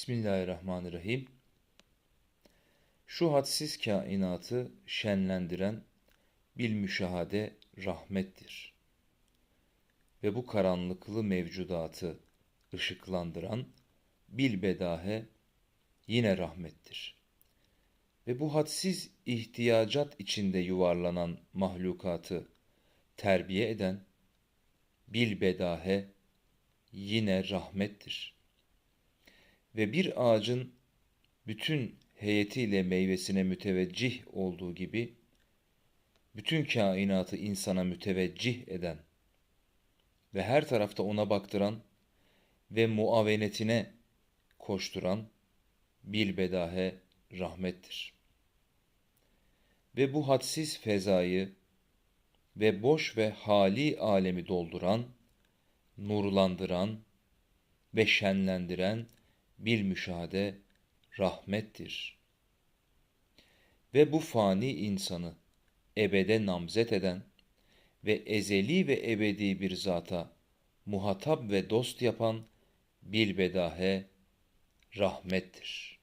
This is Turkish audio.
Bismillahirrahmanirrahim. Şu hadsiz kainatı şenlendiren bil müşahade rahmettir. Ve bu karanlıklı mevcudatı ışıklandıran bil bedahe yine rahmettir. Ve bu hadsiz ihtiyacat içinde yuvarlanan mahlukatı terbiye eden bil bedahe yine rahmettir. Ve bir ağacın bütün heyetiyle meyvesine müteveccih olduğu gibi, bütün kainatı insana müteveccih eden ve her tarafta ona baktıran ve muavenetine koşturan bilbedahe rahmettir. Ve bu hadsiz fezayı ve boş ve hali alemi dolduran, nurlandıran ve şenlendiren bil müşahede rahmettir. Ve bu fani insanı ebede namzet eden ve ezeli ve ebedi bir zata muhatap ve dost yapan bilbedahe rahmettir.''